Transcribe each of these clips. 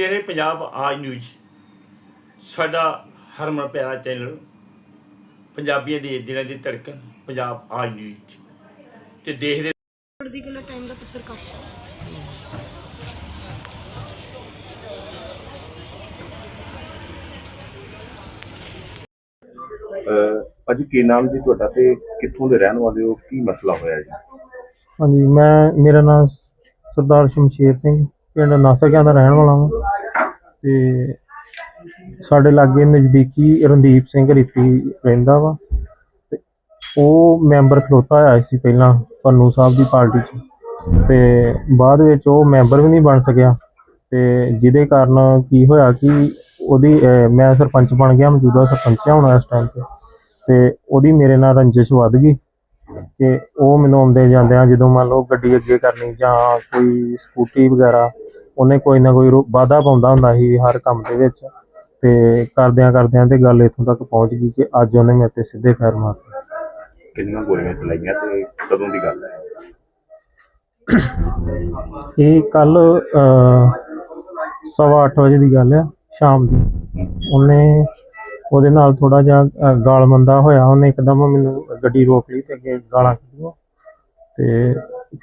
ਦੇ ਰਹੇ ਪੰਜਾਬ ਆਜ ਨਿਊਜ਼ ਸਾਡਾ ਹਰਮਨ ਪਿਆਰਾ ਚੈਨਲ ਪੰਜਾਬੀਆਂ ਦੇ ਦਿਲਾਂ ਦੀ ਧੜਕਣ ਪੰਜਾਬ ਆਜ ਨਿਊਜ਼ ਤੇ ਦੇਖਦੇ ਦੀ ਕਿਲੋ ਟਾਈਮ ਦਾ ਪੱਤਰ ਕੱਟ ਅਹ ਭਾਜੀ ਕੀ ਨਾਮ ਜੀ ਤੁਹਾਡਾ ਤੇ ਕਿੱਥੋਂ ਦੇ ਰਹਿਣ ਵਾਲੇ ਹੋ? ਕੀ ਮਸਲਾ ਹੋਇਆ ਜੀ? ਹਾਂਜੀ ਮੈਂ ਮੇਰਾ ਨਾਮ ਸਰਦਾਰ ਸ਼ਮਸ਼ੀਰ ਸਿੰਘ ਪਿੰਡ ਨਾਸਕਿਆਂ ਦਾ ਰਹਿਣ ਵਾਲਾ ਹਾਂ ਤੇ ਸਾਡੇ ਲਾਗੇ ਨਜ਼ਦੀਕੀ ਰਣਦੀਪ ਸਿੰਘ ਰੀਤੀ ਰਹਿੰਦਾ ਵਾ ਤੇ ਉਹ ਮੈਂਬਰ ਖਲੋਤਾ ਹੋਇਆ ਸੀ ਪਹਿਲਾਂ ਪੰਨੂ ਸਾਹਿਬ ਦੀ ਪਾਰਟੀ 'ਚ। ਤੇ ਬਾਅਦ ਵਿੱਚ ਉਹ ਮੈਂਬਰ ਵੀ ਨਹੀਂ ਬਣ ਸਕਿਆ ਤੇ ਜਿਹਦੇ ਕਾਰਨ ਕੀ ਹੋਇਆ ਕਿ ਉਹਦੀ, ਅਹ, ਮੈਂ ਸਰਪੰਚ ਬਣ ਗਿਆ, ਮੌਜੂਦਾ ਸਰਪੰਚ ਆ ਹੁਣ ਇਸ ਟਾਈਮ ਤੇ। ਤੇ ਉਹਦੀ ਮੇਰੇ ਨਾਲ ਰੰਜਿਸ਼ ਵੱਧ ਗਈ। ਕਿ ਉਹ ਮੈਨੂੰ ਆਉਂਦੇ ਜਾਂਦਿਆਂ ਜਦੋਂ ਮੰਨ ਲਓ ਗੱਡੀ ਅੱਗੇ ਕਰਨੀ ਜਾਂ ਕੋਈ ਸਕੂਟੀ ਵਗੈਰਾ ਉਹਨੇ ਕੋਈ ਨਾ ਕੋਈ ਵਾਧਾ ਪਾਉਂਦਾ ਹੁੰਦਾ ਸੀ ਹਰ ਕੰਮ ਦੇ ਵਿੱਚ ਤੇ ਕਰਦਿਆਂ ਕਰਦਿਆਂ ਤੇ ਗੱਲ ਇੱਥੋਂ ਤੱਕ ਪਹੁੰਚ ਗਈ ਕਿ ਅੱਜ ਉਹਨੇ ਮੇਰੇ ਤੇ ਸਿੱਧੇ ਫੈਰ ਮਾਰਤੇ। ਕਿੰਨੀਆਂ ਗੋਲੀਆਂ ਚਲਾਈਆਂ ਤੇ ਕਦੋਂ ਦੀ ਗੱਲ ਹੈ? ਇਹ ਕੱਲ ਸਵਾ ਅੱਠ ਵਜੇ ਦੀ ਗੱਲ ਆ ਸ਼ਾਮ ਦੀ। ਉਹਨੇ ਉਹਦੇ ਨਾਲ ਥੋੜਾ ਜਿਹਾ ਗਾਲ ਮੰਦਾ ਹੋਇਆ। ਉਹਨੇ ਇੱਕਦਮ ਮੈਨੂੰ ਗੱਡੀ ਰੋਕ ਲਈ ਤੇ ਅੱਗੇ ਗਾਲਾਂ ਕੱਢੀਆਂ। ਤੇ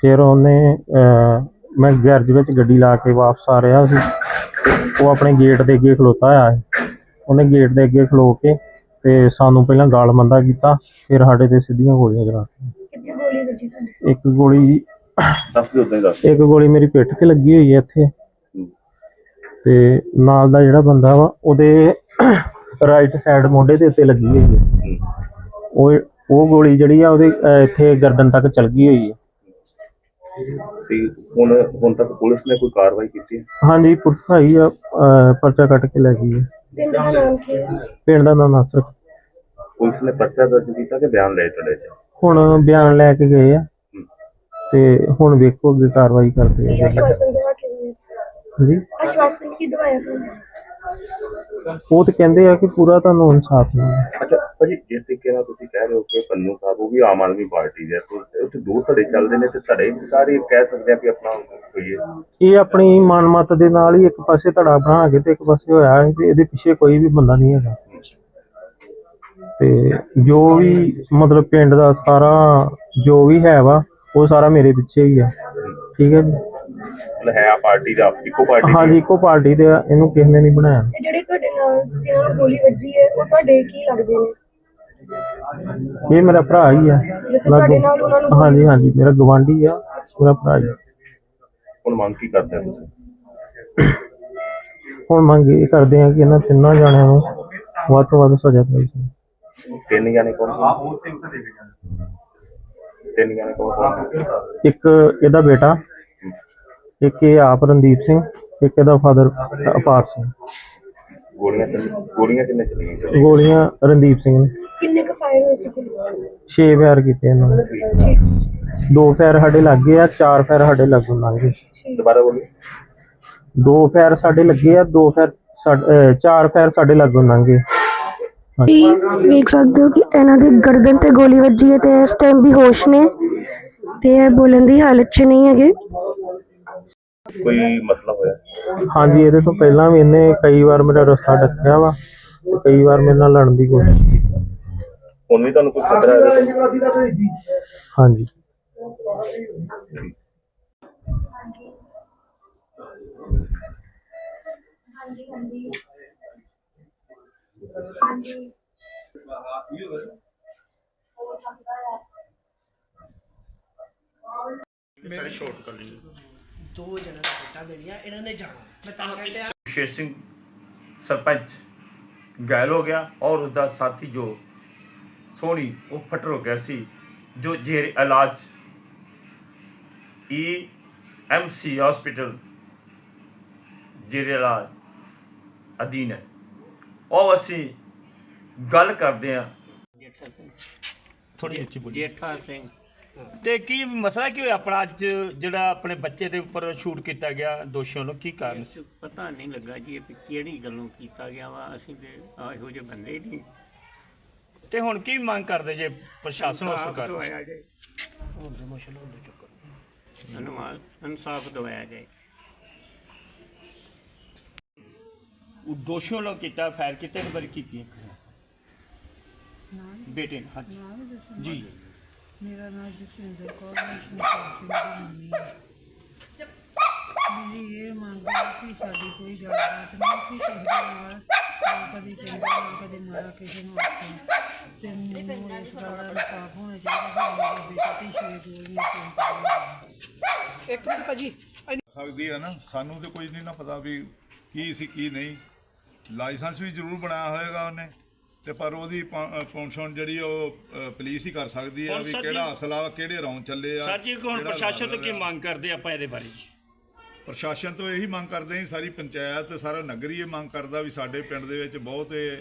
ਫਿਰ ਉਹਨੇ ਮੈਂ ਗੈਰਜ ਵਿੱਚ ਗੱਡੀ ਲਾ ਕੇ ਵਾਪਸ ਆ ਰਿਹਾ ਸੀ। ਉਹ ਆਪਣੇ ਗੇਟ ਦੇ ਅੱਗੇ ਖਲੋਤਾ ਹੋਇਆ ਸੀ। ਉਹਨੇ ਗੇਟ ਦੇ ਅੱਗੇ ਖਲੋ ਕੇ ਤੇ ਸਾਨੂੰ ਪਹਿਲਾਂ ਗਾਲ ਮੰਦਾ ਕੀਤਾ। ਫਿਰ ਸਾਡੇ ਤੇ ਸਿੱਧੀਆਂ ਗੋਲੀਆਂ ਚਲਾਤੀਆਂ ਇੱਕ ਗੋਲੀ ਦੱਸ ਦਿਓ ਉਦਾਂ ਦੱਸ ਇੱਕ ਗੋਲੀ ਮੇਰੀ ਪਿੱਠ ਤੇ ਲੱਗੀ ਹੋਈ ਹੈ ਇੱਥੇ। ਤੇ ਨਾਲ ਦਾ ਜਿਹੜਾ ਬੰਦਾ ਵਾ ਉਹਦੇ ਰਾਈਟ ਸਾਈਡ ਮੋਢੇ ਦੇ ਉੱਤੇ ਲੱਗੀ ਹੋਈ ਹੈ। ਉਹ ਉਹ ਗੋਲੀ ਜਿਹੜੀ ਆ ਉਹਦੇ ਅਹ, ਇੱਥੇ ਗਰਦਨ ਤੱਕ ਚਲ ਗਈ ਹੋਈ ਹੈ। ਤੇ ਹੁਣ ਹੁਣ ਤੱਕ ਪੁਲਿਸ ਨੇ ਕੋਈ ਕਾਰਵਾਈ ਕੀਤੀ ਹੈ? ਹਾਂਜੀ ਪੁਲਿਸ ਆਈ ਆ ਅਹ, ਪਰਚਾ ਕੱਟ ਕੇ ਲੈ ਗਈ ਹੈ। ਪਿੰਡ ਦਾ ਨਾਮ ਨਾਸਰ। ਪੁਲਿਸ ਨੇ ਪਰਚਾ ਦਰਜ ਕੀਤਾ ਕਿ ਬਿਆਨ ਲਏ ਤੁਹਾਡੇ ਚ ਹੁਣ ਬਿਆਨ ਲੈ ਕੇ ਗਏ ਆ। ਤੇ ਹੁਣ ਵੇਖੋ ਅੱਗੇ ਕਾਰਵਾਈ ਕਰਦੇ ਆ। ਆਸ਼ਵਾਸਨ ਦਵਾ ਕੇ ਆਸ਼ਵਾਸਨ ਕੀ ਦਵਾਇਆ ਤੁਹਾਨੂੰ ਉਹ ਤੇ ਕਹਿੰਦੇ ਆ ਕਿ ਪੂਰਾ ਤੁਹਾਨੂੰ ਇਨਸਾਫ ਮਿਲੇਗਾ ਅੱਛਾ ਭਾਜੀ ਜਿਸ ਤਰੀਕੇ ਨਾਲ ਤੁਸੀਂ ਕਹਿ ਰਹੇ ਹੋ ਕਿ ਪੰਨੂ ਸਾਹਿਬ ਉਹ ਵੀ ਆਮ ਆਦਮੀ ਪਾਰਟੀ ਦੇ ਤੇ ਉੱਥੇ ਦੋ ਧੜੇ ਚੱਲਦੇ ਨੇ ਤੇ ਧੜੇ ਸਾਰੇ ਕਹਿ ਸਕਦੇ ਆ ਕਿ ਆਪਣਾ ਕੋਈ ਇਹ ਇਹ ਆਪਣੀ ਮਨਮਤ ਦੇ ਨਾਲ ਹੀ ਇੱਕ ਪਾਸੇ ਧੜਾ ਬਣਾ ਕੇ ਤੇ ਇੱਕ ਪਾਸੇ ਹੋਇਆ ਹੈ ਤੇ ਇਹਦੇ ਪਿੱਛੇ ਕੋਈ ਵੀ ਬੰਦਾ ਨਹੀਂ ਹੈਗਾ। ਤੇ ਜੋ ਵੀ ਮਤਲਬ ਪਿੰਡ ਦਾ ਸਾਰਾ ਜੋ ਵੀ ਹੈ ਵਾ ਉਹ ਸਾਰਾ ਮੇਰੇ ਪਿੱਛੇ ਹੀ ਆ। ਠੀਕ ਹੈ। ਜੀ ਮਤਲਬ ਹੈ ਆ ਪਾਰਟੀ ਦਾ ਇੱਕੋ ਪਾਰਟੀ ਹਾਂਜੀ ਇੱਕੋ ਪਾਰਟੀ ਦੇ ਆ ਇਹਨੂੰ ਕਿਸੇ ਨੇ ਨਹੀਂ ਬਣਾਇਆ। ਤੇ ਜਿਹੜੇ ਤੁਹਾਡੇ ਨਾਲ ਜਿਹਨਾਂ ਨੂੰ ਗੋਲੀ ਵੱਜੀ ਹੈ ਉਹ ਤੁਹਾਡੇ ਕੀ ਲੱਗਦੇ ਨੇ? ਇਹ ਮੇਰਾ ਭਰਾ ਹੀ ਆ ਜੇ ਤੁਹਾਡੇ ਨਾਲ ਉਹਨਾਂ ਨੂੰ ਹਾਂਜੀ ਹਾਂਜੀ ਮੇਰਾ ਗਵਾਂਢੀ ਆ ਮੇਰਾ ਭਰਾ ਹੀ ਆ। ਹੁਣ ਮੰਗ ਕੀ ਕਰਦੇ ਹੋ ਤੁਸੀਂ? ਹੁਣ ਮੰਗ ਇਹ ਕਰਦੇ ਆ ਕਿ ਇਹਨਾਂ ਤਿੰਨਾਂ ਜਾਣਿਆਂ ਨੂੰ ਵੱਧ ਤੋਂ ਵੱਧ ਸਜ਼ਾ ਜਾਵੇ ਤਿੰਨ ਜਾਣੇ ਕੌਣ ਤਿੰਨ ਜਾਣੇ ਇੱਕ ਇਹਦਾ ਬੇਟਾ ਇੱਕ ਇਹ ਆਪ ਰਣਦੀਪ ਸਿੰਘ ਇੱਕ ਇਹਦਾ ਫਾਦਰ ਅਪਾਰ ਸਿੰਘ। ਗੋਲੀਆਂ ਤਿੰਨ ਗੋਲੀਆਂ ਕਿੰਨੇ ਚਲੀਆਂ? ਗੋਲੀਆਂ ਰਣਦੀਪ ਸਿੰਘ ਨੇ। ਕਿੰਨੇ ਕੁ ਫਾਇਰ ਹੋਏ ਸੀ ਗੋਲੀ 6 ਫਾਇਰ ਕੀਤੇ ਇਹਨਾਂ ਨੇ। ਦੋ ਫਾਇਰ ਸਾਡੇ ਲੱਗੇ ਆ ਚਾਰ ਫਾਇਰ ਸਾਡੇ ਲੱਗਣ ਲੱਗੇ ਦੁਬਾਰਾ ਬੋਲੀ ਦੋ ਫਾਇਰ ਸਾਡੇ ਲੱਗੇ ਆ ਦੋ ਫਾਇਰ ਸਾਡੇ- ਅਹ ਚਾਰ ਫਾਇਰ ਸਾਡੇ ਲੱਗਣ ਲੰਘੇ ਤੁਸੀਂ ਵੇਖ ਸਕਦੇ ਹੋ ਕਿ ਇਹਨਾਂ ਦੇ ਗਰਦਨ ਤੇ ਗੋਲੀ ਵੱਜੀ ਹੈ ਤੇ ਇਸ ਟਾਈਮ ਵੀ ਹੋਸ਼ ਨੇ ਤੇ ਇਹ ਬੋਲਣ ਦੀ ਹਾਲਤ 'ਚ ਨਹੀਂ ਹੈਗੇ। ਕੋਈ ਮਸਲਾ ਹੋਇਆ? ਹਾਂਜੀ ਇਹਦੇ ਤੋਂ ਪਹਿਲਾਂ ਵੀ ਇਹਨੇ ਕਈ ਵਾਰ ਮੇਰਾ ਰਸਤਾ ਡੱਕਿਆ ਵਾ ਤੇ ਕਈ ਵਾਰ ਮੇਰੇ ਨਾਲ ਲੜਨ ਦੀ ਕੋਸ਼ਿਸ਼ ਕੀਤੀ। ਹੁਣ ਵੀ ਤੁਹਾਨੂੰ ਕੋਈ ਖਤਰਾ ਹੈ? ਇਹਦੇ ਤੋਂ? ਹਾਂਜੀ। ਸਾਰੇ ਸ਼ੋਟ ਕਰ ਲਈ। ਦੋ ਜਣਾਂ ਨੂੰ ਵੋਟਾਂ ਦੇਣੀਆਂ ਇਹਨਾਂ ਨੇ ਜਾਣਾ। ਮੈਂ ਤਾਂ ਕਹਿੰਦਾ ਸ਼ੇਰ ਸਿੰਘ ਸਰਪੰਚ ਘਾਇਲ ਹੋ ਗਿਆ ਔਰ ਉਸਦਾ ਸਾਥੀ ਜੋ ਸੋਨੀ ਉਹ ਫਟਰ ਹੋ ਗਿਆ ਸੀ ਜੋ ਜੇਰ ਇਲਾਜ ਈ ਐਮਸੀ ਹਸਪੀਟਲ ਜੇਰ ਇਲਾਜ ਅਧੀਨ ਹੈ। ਉਹ ਅਸੀਂ ਗੱਲ ਕਰਦੇ ਹਾਂ। ਥੋੜੀ ਉੱਚੀ ਬੋਲੀ। ਜੇਠਾ ਸਿੰਘ। ਤੇ ਕੀ ਮਸਲਾ ਕੀ ਹੋਇਆ? ਆਪਣਾ ਅੱਜ ਜਿਹੜਾ ਆਪਣੇ ਬੱਚੇ ਦੇ ਉੱਪਰ ਸ਼ੂਟ ਕੀਤਾ ਗਿਆ ਦੋਸ਼ੀਆਂ ਨੂੰ ਕੀ ਕਾਰਨ ਸੀ? ਪਤਾ ਨਹੀਂ ਲੱਗਾ ਜੀ ਇਹ ਵੀ ਕਿਹੜੀ ਗੱਲੋਂ ਕੀਤਾ ਗਿਆ ਵਾ। ਅਸੀਂ ਤੇ ਆਹ ਇਹੋ ਜਿਹੇ ਬੰਦੇ ਹੀ ਨਹੀਂ। ਤੇ ਹੁਣ ਕੀ ਮੰਗ ਕਰਦੇ ਜੇ ਪ੍ਰਸ਼ਾਸਨ ਔਰ ਸਰਕਾਰ ਤੋਂ? ਦਵਾਇਆ ਜਾਏ ਧੰਨਵਾਦ ਇਨਸਾਫ ਦਵਾਇਆ ਜਾਏ। ਉਹ ਦੋਸ਼ੀਆਂ ਵੱਲੋਂ ਕੀਤਾ ਫਾਇਰ ਕੀਤੇ ਨੇ ਬਰੀ ਕੀਤੀ ਬੇਟੇ ਨੇ ਹਾਂਜੀ ਨਾਮ ਜੀ ਮੇਰਾ ਨਾਮ ਜਸਵਿੰਦਰ ਕੌਰ ਮੈਂ ਸ਼ਮਸ਼ੇਰ ਸਿੰਘ ਦੀ ਮੰਮੀ ਹਾਂ ਮੇਰੀ ਇਹ ਮੰਗ ਹੈ ਕਿ ਸਾਡੀ ਕੋਈ ਗੱਲਬਾਤ ਨਹੀਂ ਕਿ ਕਿਸੇ ਦੇ ਨਾਲ ਨਾ ਕਦੀ ਚੰਗਾ ਨਾ ਕਦੀ ਮਾੜਾ ਕਿਸੇ ਨੂੰ ਆਖਿਆ ਤੇ ਮੈਨੂੰ ਇਸ ਗੱਲ ਦਾ ਇਨਸਾਫ ਹੋਣਾ ਚਾਹੀਦਾ ਕਿ ਮੇਰੇ ਬੇਟੇ ਤੇ ਛੇ ਗੋਲੀਆਂ ਕਿਉਂ ਚੱਲੀਆਂ ਇੱਕ ਮਿੰਟ ਭਾਜੀ ਸਕਦੀ ਹੈ ਨਾ ਸਾਨੂੰ ਤੇ ਕੋਈ ਨਹੀਂ ਨਾ ਪਤਾ ਵੀ ਕੀ ਸੀ ਕੀ ਨਹੀਂ ਲਾਇਸੈਂਸ ਵੀ ਜ਼ਰੂਰ ਬਣਾਇਆ ਹੋਏਗਾ ਉਹਨੇ। ਤੇ ਪਰ ਉਹਦੀ ਪੌਂਸ਼ਨ ਜਿਹੜੀ ਉਹ ਪੁਲਿਸ ਹੀ ਕਰ ਸਕਦੀ ਹੈ ਵੀ ਜੀ- ਕਿਹੜਾ ਅਸਲਾ ਕਿਹੜੇ ਰੌਂਦ ਚੱਲੇ ਆ ਸਰ ਜੀ ਕਿਹੜਾ ਪ੍ਰਸ਼ਾਸਨ ਤੋਂ ਕੀ। ਮੰਗ ਕਰਦੇ ਆਪਾਂ ਇਹਦੇ ਬਾਰੇ ਜੀ? ਪ੍ਰਸ਼ਾਸਨ ਤੋਂ ਇਹੀ ਮੰਗ ਕਰਦੇ ਹਾਂ ਸਾਰੀ ਪੰਚਾਇਤ ਸਾਰਾ ਨਗਰ ਇਹ ਮੰਗ ਕਰਦਾ ਵੀ ਸਾਡੇ ਪਿੰਡ ਦੇ ਵਿੱਚ ਬਹੁਤ ਇਹ